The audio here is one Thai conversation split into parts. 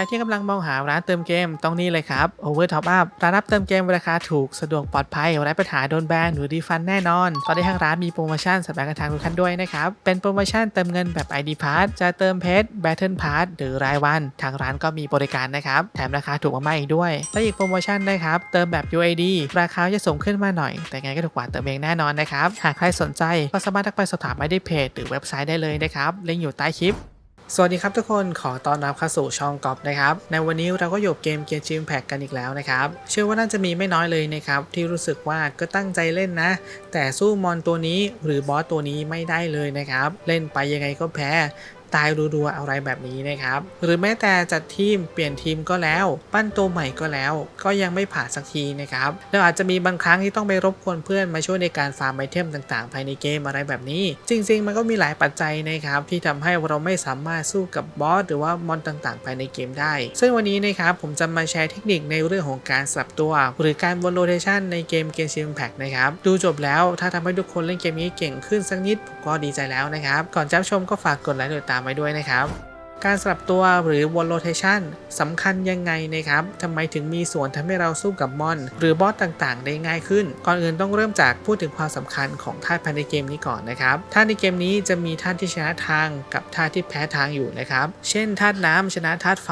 รที่กำลังมองหาร้านเติมเกมต้องนี่เลยครับ Over Top Up ร้านรับเติมเกมราคาถูกสะดวกปลอดภัยไร้ปัญหาโดนแบนหรือดีฟันแน่นอน ตอนนี้ทางร้านมีโปรโมชั่นสำหรับการทางทุกท่านด้วยนะครับ เป็นโปรโมชั่นเติมเงินแบบ ID Pass จะเติมเพชร Battle Pass หรือรายวัน ทางร้านก็มีบริการนะครับ แถมราคาถูกมากๆอีกด้วย และอีกโปรโมชั่นนะครับ เติมแบบ UAD ราคาจะสูงขึ้นมาหน่อย แต่ไงก็ถูกกว่าเติมเองแน่นอนนะครับ หากใครสนใจก็สามารถทักไปสอบถามได้ที่เพจ หรือเว็บไซต์ได้เลยนะครับ ลิงก์อยู่ใต้คลิป สวัสดีครับทุกคนขอต้อนรับเข้าสู่ช่องกอบนะครับ ในวันนี้เราก็หยบเกมเกียร์จิมแพกกันอีกแล้วนะครับ เชื่อว่าน่าจะมีไม่น้อยเลยนะครับ ที่รู้สึกว่าก็ตั้งใจเล่นนะ แต่สู้มอนตัวนี้หรือบอสตัวนี้ไม่ได้เลยนะครับ เล่นไปยังไงก็แพ้ ตายรัวๆอะไรแบบนี้นะครับ หรือแม้แต่จัดทีมเปลี่ยนทีมก็แล้ว ปั้นตัวใหม่ก็แล้ว ก็ยังไม่ผ่านสักทีนะครับแล้วอาจจะมีบางครั้งที่ต้องไปรบกวนเพื่อนมาช่วยในการฟาร์มไอเทมต่างๆ ภายในเกมอะไรแบบนี้ จริง ๆ มันก็มีหลายปัจจัยนะครับที่ทำให้เราไม่สามารถสู้กับบอสหรือว่ามอนต่างๆ ภายในเกมได้ ซึ่งวันนี้นะครับผมจะมาแชร์เทคนิคในเรื่องของการสลับตัว หรือการวนโรเทชันในเกมเกมชิมแพ็กนะครับดูจบแล้วถ้าทำให้ทุกคนเล่นเกมนี้เก่งขึ้นสักนิดผมก็ดีใจแล้วนะครับก่อนจะชมก็ฝากกดไลค์ดติดตามไว้ด้วยนะครับ การสลับตัวหรือวนโรเทชันสำคัญยังไงนะครับทำไมถึงมีส่วนทำให้เราสู้กับมอน หรือบอสต่างๆ ได้ง่ายขึ้น ก่อนอื่นต้องเริ่มจากพูดถึงความสำคัญของธาตุภายในเกมนี้ก่อนนะครับธาตุในเกมนี้จะมีธาตุที่ชนะทางกับธาตุที่แพ้ทางอยู่นะครับ เช่นธาตุน้ำชนะธาตุไฟ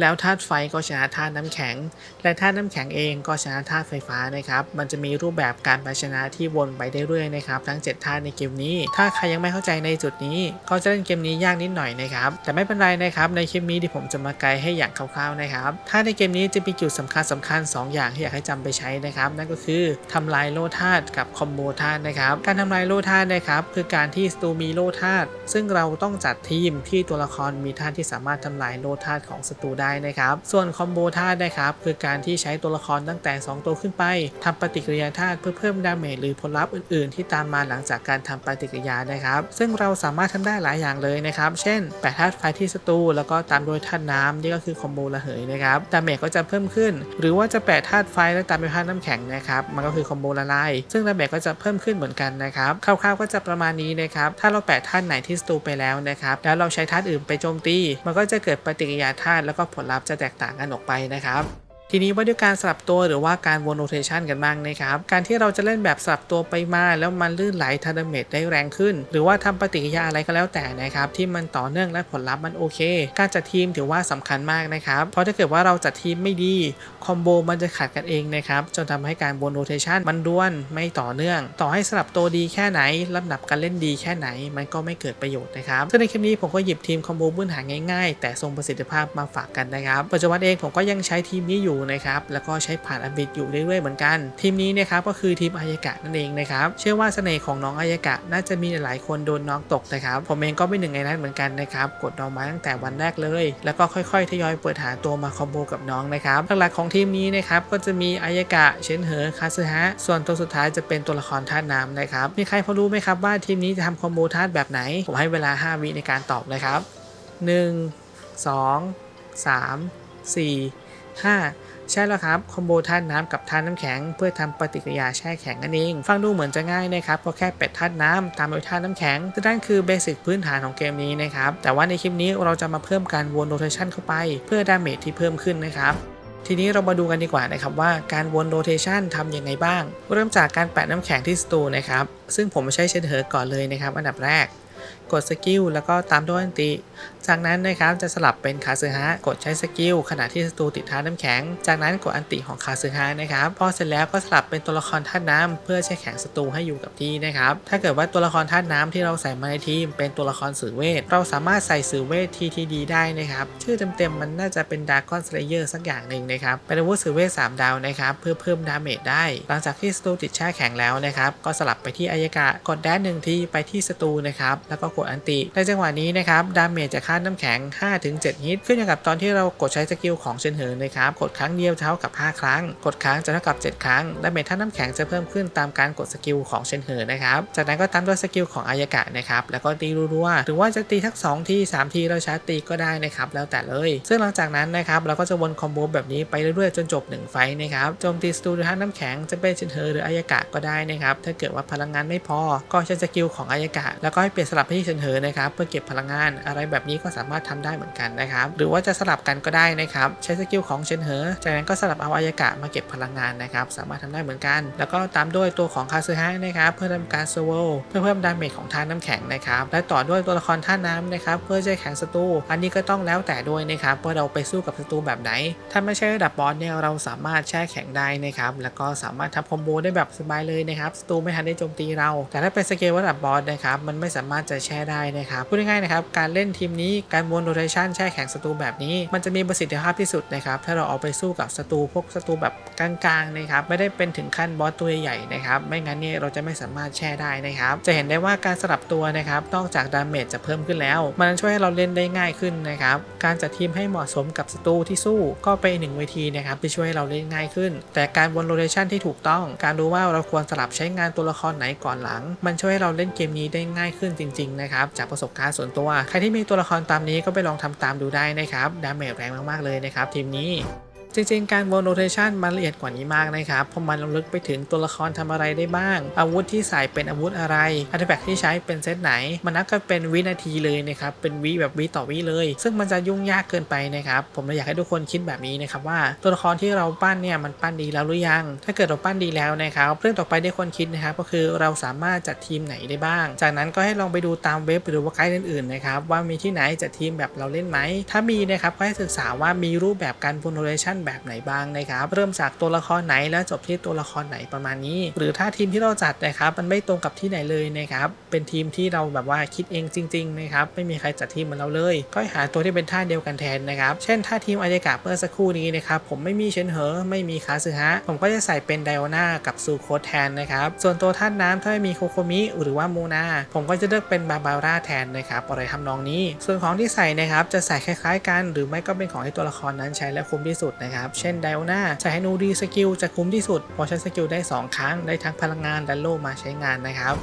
แล้วธาตุไฟก็ชนะธาตุน้ำแข็ง และธาตุน้ำแข็งเองก็ชนะธาตุไฟฟ้านะครับ มันจะมีรูปแบบการไปชนะที่วนไปได้เรื่อยๆนะครับ ทั้ง7ธาตุในเกมนี้ ถ้าใครยังไม่เข้าใจในจุดนี้ ก็จะเล่นเกมนี้ยากนิดหน่อยนะครับ แต่ไม่เป็นไรนะครับในคลิปนี้ที่ผมจะมาไกด์ให้อย่างคร่าวๆนะครับ ถ้าในเกมนี้จะมีจุดสำคัญสำคัญ 2 อย่างที่อยากให้จำไปใช้นะครับ นั่นก็คือทำลายโล่ธาตุกับคอมโบธาตุนะครับ การทำลายโล่ธาตุนะครับคือการที่ศัตรูมีโล่ธาตุซึ่งเราต้องจัดทีมที่ตัวละครมีธาตุที่สามารถทำลายโล่ธาตุของศัตรูได้นะครับ ส่วนคอมโบธาตุนะครับคือการที่ใช้ตัวละครตั้งแต่ 2 ตัวขึ้นไปทำปฏิกิริยาธาตุเพื่อเพิ่มดาเมจหรือผลลัพธ์อื่นๆ ที่ตามมาหลังจากการทำปฏิกิริยานะครับ ซึ่งเราสามารถทำได้หลายอย่างเลยนะครับ เช่นแปะธาตุไฟที่ที่ศัตรูแล้วก็ตามด้วยธาตุน้ำนี่ก็คือคอมโบระเหยนะครับดาเมจก็จะเพิ่มขึ้น หรือว่าจะแปะธาตุไฟแล้วตามด้วยธาตุน้ำแข็งนะครับมันก็คือคอมโบละลายซึ่งดาเมจก็จะเพิ่มขึ้นเหมือนกันนะครับคร่าวๆก็จะประมาณนี้นะครับถ้าเราแปะธาตุไหนที่ศัตรูไปแล้วนะครับแล้วเราใช้ธาตุอื่นไปโจมตี มันก็จะเกิดปฏิกิริยาธาตุแล้วก็ผลลัพธ์จะแตกต่างกันออกไปนะครับ ทีนี้ว่าด้วยการสลับตัวหรือว่าการวนโรเทชันกันบ้างนะครับ การที่เราจะเล่นแบบสลับตัวไปมาแล้วมันลื่นไหลทาดเมจได้แรงขึ้น หรือว่าทำปฏิกิริยาอะไรก็แล้วแต่นะครับที่มันต่อเนื่องและผลลัพธ์มันโอเค การจัดทีมถือว่าสำคัญมากนะครับ เพราะถ้าเกิดว่าเราจัดทีมไม่ดีคอมโบมันจะขัดกันเองนะครับจนทำให้การวนโรเทชันมันด้วนไม่ต่อเนื่อง ต่อให้สลับตัวดีแค่ไหนลำดับการเล่นดีแค่ไหน มันก็ไม่เกิดประโยชน์นะครับซึ่งในคลิปนี้ผมก็หยิบทีมคอมโบพื้นฐานง่ายๆ แต่ทรงประสิทธิภาพมาฝากกันนะครับปัจจุบันเองผมก็ยังใช้ทีมนี้อยู่นะครับแล้วก็ใช้ผ่านอันบิดอยู่เรื่อยๆเหมือนกัน ทีมนี้นะครับก็คือทีมอายากะนั่นเองนะครับเชื่อว่าเสน่ห์ของน้องอายากะน่าจะมีหลายคนโดนน้องตกนะครับผมเองก็เป็นหนึ่งในนั้นเหมือนกันนะครับกดน้องมาตั้งแต่วันแรกเลย แล้วก็ค่อยๆทยอยเปิดหาตัวมาคอมโบกับน้องนะครับหลักๆของทีมนี้นะครับก็จะมีอายากะเชนเหอคาซึฮะส่วนตัวสุดท้ายจะเป็นตัวละครธาตุน้ำนะครับมีใครพอรู้ไหมครับว่าทีมนี้จะทำคอมโบธาตุแบบไหน ผมให้เวลา 5 วิในการตอบเลยครับ 1 2 3 4 5 ใช่แล้วครับคอมโบธาตุน้ำกับธาตุน้ำแข็ง เพื่อทำปฏิกิริยาแช่แข็งนั่นเอง ฟังดูเหมือนจะง่ายนะครับก็แค่เป็ดธาตุน้ำตามด้วยธาตุน้ำแข็งซึ่งนั่นคือเบสิกพื้นฐานของเกมนี้นะครับแต่ว่าในคลิปนี้เราจะมาเพิ่มการวนโรเทชันเข้าไป เพื่อดาเมจที่เพิ่มขึ้นนะครับทีนี้เรามาดูกันดีกว่านะครับว่าการวนโรเทชันทำยังไงบ้าง เริ่มจากการแปะน้ำแข็งที่สตูนะครับซึ่งผมใช้เชนเหอก่อนเลยนะครับอันดับแรก กดสกิลแล้วก็ตามด้วยอันติ จากนั้นนะครับจะสลับเป็นคาซึฮะกดใช้สกิลขณะที่ศัตรูติดท่าน้ำแข็ง จากนั้นกดอันติของคาซึฮะนะครับพอเสร็จแล้วก็สลับเป็นตัวละครธาตุน้ำเพื่อแช่แข็งศัตรูให้อยู่กับที่นะครับถ้าเกิดว่าตัวละครธาตุน้ำที่เราใส่มาในทีม เป็นตัวละครสื่อเวทเราสามารถใส่สื่อเวททีทีดีได้นะครับชื่อเต็มๆมันน่าจะเป็นดากอนสเลเยอร์สักอย่างหนึ่งนะครับเป็นอาวุธสื่อเวท3ดาวนะครับเพื่อเพิ่มดาเมจได้ หลังจากที่ศัตรูติดแช่แข็งแล้วนะครับก็สลับไปที่อายกะกดแดนหนึ่งทีไปที่ศัตรูนะครับแล้วก็กดอันติในจังหวะนี้นะครับดาเมจจากค่าน้ำแข็ง 5-7 ฮิต ขึ้นอยู่กับตอนที่เรากดใช้สกิลของเชนเหินนะครับกดครั้งเดียวเท่ากับ 5 ครั้ง กดครั้งจะเท่ากับ 7 ครั้งดาเมจท่าน้ำแข็งจะเพิ่มขึ้นตามการกดสกิลของเชนเหินนะครับจากนั้นก็ตามด้วยสกิลของอายกะนะครับแล้วก็ตีรัวๆหรือว่าจะตีทั้ง2ที3ทีเราชาร์จตีก็ได้นะครับแล้วแต่เลย ซึ่งหลังจากนั้นนะครับเราก็จะวนคอมโบแบบนี้ไปเรื่อยๆจนจบ 1 ไฟนะครับโจมตีสตูดิโอท่าน้ำแข็งจะเป็นเชนเหินหรืออายกะก็ได้นะครับถ้าเกิดว่าพลังงานไม่พอก็ใช้สกิลของอายกะแล้วก็ให้เปลี่ยนสลับไปที่เชชิงเหอนะครับเพื่อเก็บพลังงานอะไรแบบนี้ก็สามารถทำได้เหมือนกันนะครับหรือว่าจะสลับกันก็ได้นะครับใช้สกิลของเชนเหอจากนั้นก็สลับเอาอายากะมาเก็บพลังงานนะครับสามารถทำได้เหมือนกัน แล้วก็ตามด้วยตัวของคาซึฮะนะครับเพื่อทำการโซโวเพื่อเพิ่มดาเมจของธาน้ำแข็งนะครับและต่อด้วยตัวละครธาน้ำนะครับเพื่อจะแข็งศัตรูอันนี้ก็ต้องแล้วแต่ด้วยนะครับว่าเราไปสู้กับศัตรูแบบไหน ถ้าไม่ใช่ระดับบอสเนี่ยเราสามารถแช่แข็งได้นะครับแล้วก็สามารถทำคอมโบได้แบบสบายเลยนะครับศัตรูไม่ทันได้โจมตีเรา แต่ถ้าเป็นสเกลระดับบอสนะครับมันไม่สามารถจะแชได้นะครับพูดง่ายๆนะครับการเล่นทีมนี้การวนโรเทชันแช่แข็งศัตรูแบบนี้ มันจะมีประสิทธิภาพที่สุดนะครับถ้าเราเอาไปสู้กับศัตรูพวกศัตรูแบบกลางๆนะครับไม่ได้เป็นถึงขั้นบอสตัวใหญ่นะครับไม่งั้นเนี่ยเราจะไม่สามารถแช่ได้นะครับจะเห็นได้ว่าการสลับตัวนะครับนอกจากดาเมจจะเพิ่มขึ้นแล้ว มันช่วยให้เราเล่นได้ง่ายขึ้นนะครับการจัดทีมให้เหมาะสมกับศัตรูที่สู้ก็เป็นหนึ่งเวทีนะครับที่ช่วยให้เราเล่นง่ายขึ้น แต่การวนโรเทชันที่ถูกต้อง การรู้ว่าเราควรสลับใช้งานตัวละครไหนก่อนหลัง มันช่วยให้เราเล่นเกมนี้ได้ง่ายขึ้นจริงๆนะครับจากประสบการณ์ส่วนตัว ใครที่มีตัวละครตามนี้ก็ไปลองทำตามดูได้นะครับดาเมจแรงมากๆเลยนะครับทีมนี้ จริงๆ การวนโรเทชันมันละเอียดกว่านี้มากนะครับเพราะมันลงลึกไปถึงตัวละครทำอะไรได้บ้าง อาวุธที่ใส่เป็นอาวุธอะไรอาร์ติแฟกที่ใช้เป็นเซตไหน มันนับกันเป็นวินาทีเลยนะครับเป็นวิแบบวิต่อวิเลย ซึ่งมันจะยุ่งยากเกินไปนะครับผมเลยอยากให้ทุกคนคิดแบบนี้นะครับว่าตัวละครที่เราปั้นเนี่ยมันปั้นดีแล้วหรือยัง ถ้าเกิดเราปั้นดีแล้วนะครับเรื่องต่อไปที่คนคิดนะครับก็คือเราสามารถจัดทีมไหนได้บ้าง จากนั้นก็ให้ลองไปดูตามเว็บหรือว่าไกด์อื่นๆนะครับว่ามีที่ไหนจัดทีมแบบเราเล่นไหมถ้ามีนะครับก็ให้ศึกษาว่ามีรูปแบบการวนโรเทชันแบบไหนบ้างนะครับเริ่มจากตัวละครไหนแล้วจบที่ตัวละครไหนประมาณนี้ หรือถ้าทีมที่เราจัดนะครับมันไม่ตรงกับที่ไหนเลยนะครับเป็นทีมที่เราแบบว่าคิดเองจริงๆนะครับไม่มีใครจัดทีมเหมือนเราเลย ก็หาตัวที่เป็นท่าเดียวกันแทนนะครับเช่นถ้าทีมอายากะเมื่อสักครู่นี้นะครับผมไม่มีเชนเหอไม่มีคาซึฮะผมก็จะใส่เป็นไดโอนากับซูโคแทนนะครับส่วนตัวท่านน้ำถ้าไม่มีโคโคมิหรือว่าโมนาผมก็จะเลือกเป็นบาบาร่าแทนนะครับอะไรทำนองนี้ ส่วนของที่ใส่นะครับจะใส่คล้ายๆกัน หรือไม่ก็เป็นของที่ตัวละครนั้นใช้และคุ้มที่สุดนะครับเช่นไดโอนาใช้ให้นูดีสกิลจะคุ้มที่สุดเพราะใช้สกิลได้ 2 ครั้งได้ทั้งพลังงานและโลมาใช้งานนะครับ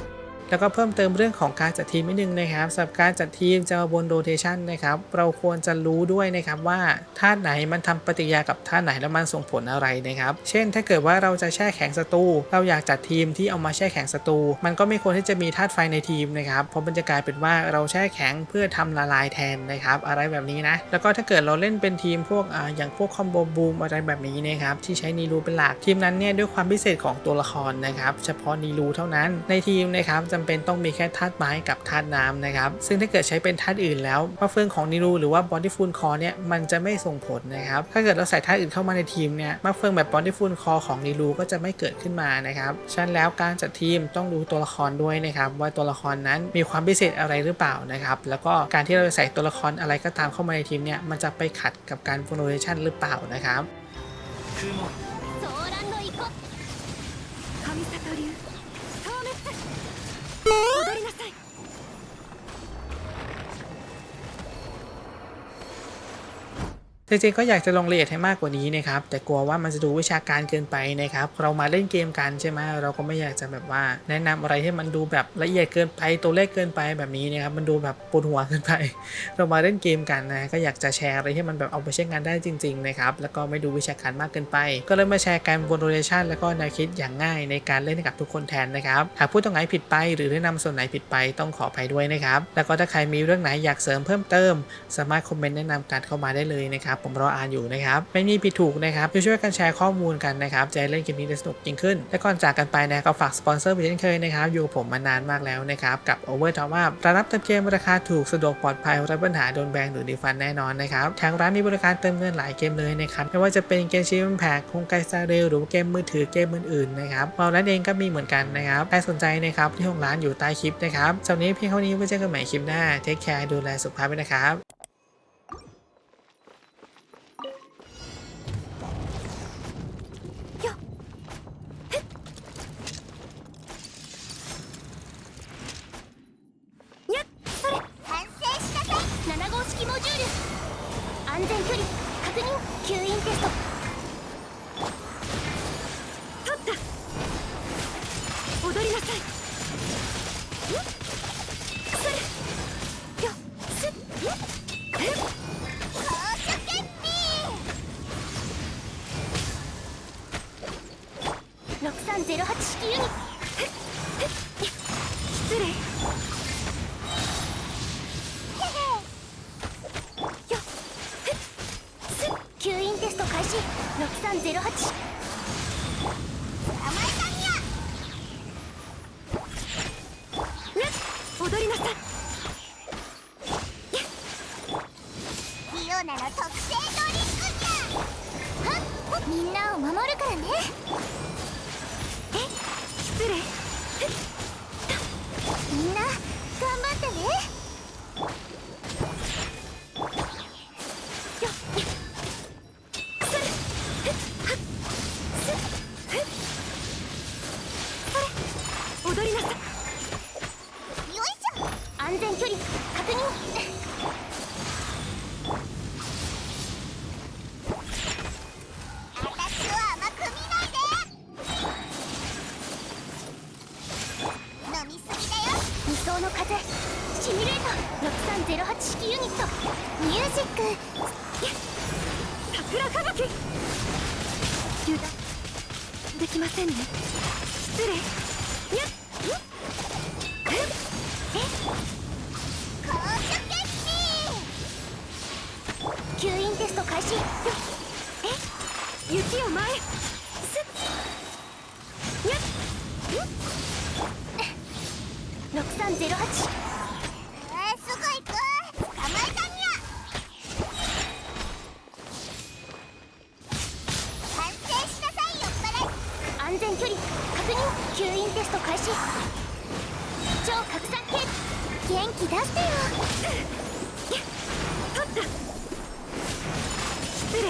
แล้วก็เพิ่มเติมเรื่องของการจัดทีมนิดนึงนะครับสำหรับการจัดทีมจะบนโรเทชันนะครับเราควรจะรู้ด้วยนะครับว่าธาตุไหนมันทำปฏิกิริยากับธาตุไหนแล้วมันส่งผลอะไรนะครับ เช่นถ้าเกิดว่าเราจะแช่แข็งศัตรูเราอยากจัดทีมที่เอามาแช่แข็งศัตรูมันก็ไม่ควรที่จะมีธาตุไฟในทีมนะครับเพราะมันจะกลายเป็นว่าเราแช่แข็งเพื่อทำละลายแทนนะครับ อะไรแบบนี้นะแล้วก็ถ้าเกิดเราเล่นเป็นทีมพวกออย่างพวกคอมโบบูมอะไรแบบนี้นะครับที่ใช้นีรูเป็นหลักทีมนั้นเนี่ยด้วยความพิเศษของตัวละครนะครับ เฉพาะนีรูเท่านั้นในทีมนะครับจำเป็นต้องมีแค่ธาตุไม้กับธาตุน้ำนะครับ ซึ่งถ้าเกิดใช้เป็นธาตุอื่นแล้วมะเฟืองของนิรูหรือว่าบอดี้ฟูลคอเนี่ยมันจะไม่ส่งผลนะครับ ถ้าเกิดเราใส่ธาตุอื่นเข้ามาในทีมเนี่ยมะเฟืองแบบบอดี้ฟูลคอของนิรูก็จะไม่เกิดขึ้นมานะครับฉะนั้นแล้วการจัดทีมต้องดูตัวละครด้วยนะครับ ว่าตัวละครนั้นมีความพิเศษอะไรหรือเปล่านะครับ แล้วก็การที่เราใส่ตัวละครอะไรก็ตามเข้ามาในทีมเนี่ยมันจะไปขัดกับการโฟโนเรชันหรือเปล่านะครับ จริงๆก็อยากจะลงละเอียดให้มากกว่านี้นะครับแต่กลัวว่ามันจะดูวิชาการเกินไปนะครับเรามาเล่นเกมกันใช่ไหมเราก็ไม่อยากจะแบบว่า แนะนำอะไรที่มันดูแบบละเอียดเกินไปตัวเลขเกินไปแบบนี้นะครับมันดูแบบปวดหัวเกินไป เรามาเล่นเกมกันนะก็อยากจะแชร์อะไรที่มันแบบเอาไปใช้งานได้จริงๆนะครับแล้วก็ไม่ดูวิชาการมากเกินไป ก็เลยมาแชร์การบนโรเทชันแล้วก็แนวคิดอย่างง่ายในการเล่นให้กับทุกคนแทนนะครับหากพูดตรงไหนผิดไป หรือแนะนำส่วนไหนผิดไปต้องขออภัยด้วยนะครับแล้วก็ถ้าใครมีเรื่องไหนอยากเสริมเพิ่มเติม สามารถคอมเมนต์แนะนำกันเข้ามาได้เลยนะครับผมรออ่านอยู่นะครับ ไม่มีผิดถูกนะครับช่วยกันแชร์ข้อมูลกันนะครับจะเล่นเกมนี้ได้สนุกยิ่งขึ้น และก่อนจากกันไปนะก็ฝากสปอนเซอร์ไปเช่นเคยนะครับ อยู่กับผมมานานมากแล้วนะครับ กับ Over Top Up ร้านรับเติมเกมราคาถูกสะดวกปลอดภัยไร้ปัญหาโดนแบงหรือดีฟันแน่นอนนะครับทางร้านมีบริการเติมเงินหลายเกมเลยนะครับไม่ว่าจะเป็นเกมชิมแพคคงไกซาเรลหรือเกมมือถือเกมอื่นๆนะครับเราร้านเองก็มีเหมือนกันนะครับใครสนใจนะครับที่ของร้านอยู่ใต้คลิปนะครับสำหรับนนี้เพียงเท่านี้ไว้เจอกันใหม่คลิปหน้าเทคแคร์ดูแลสุขภาพด้วยนะครับ 6308式ユニット失礼吸引テスト開始6308式できませんね。失礼。っ吸引テスト開始。よえ？雪を前すっ。にゃっ6308超拡散系元気出してよ。取った。失礼。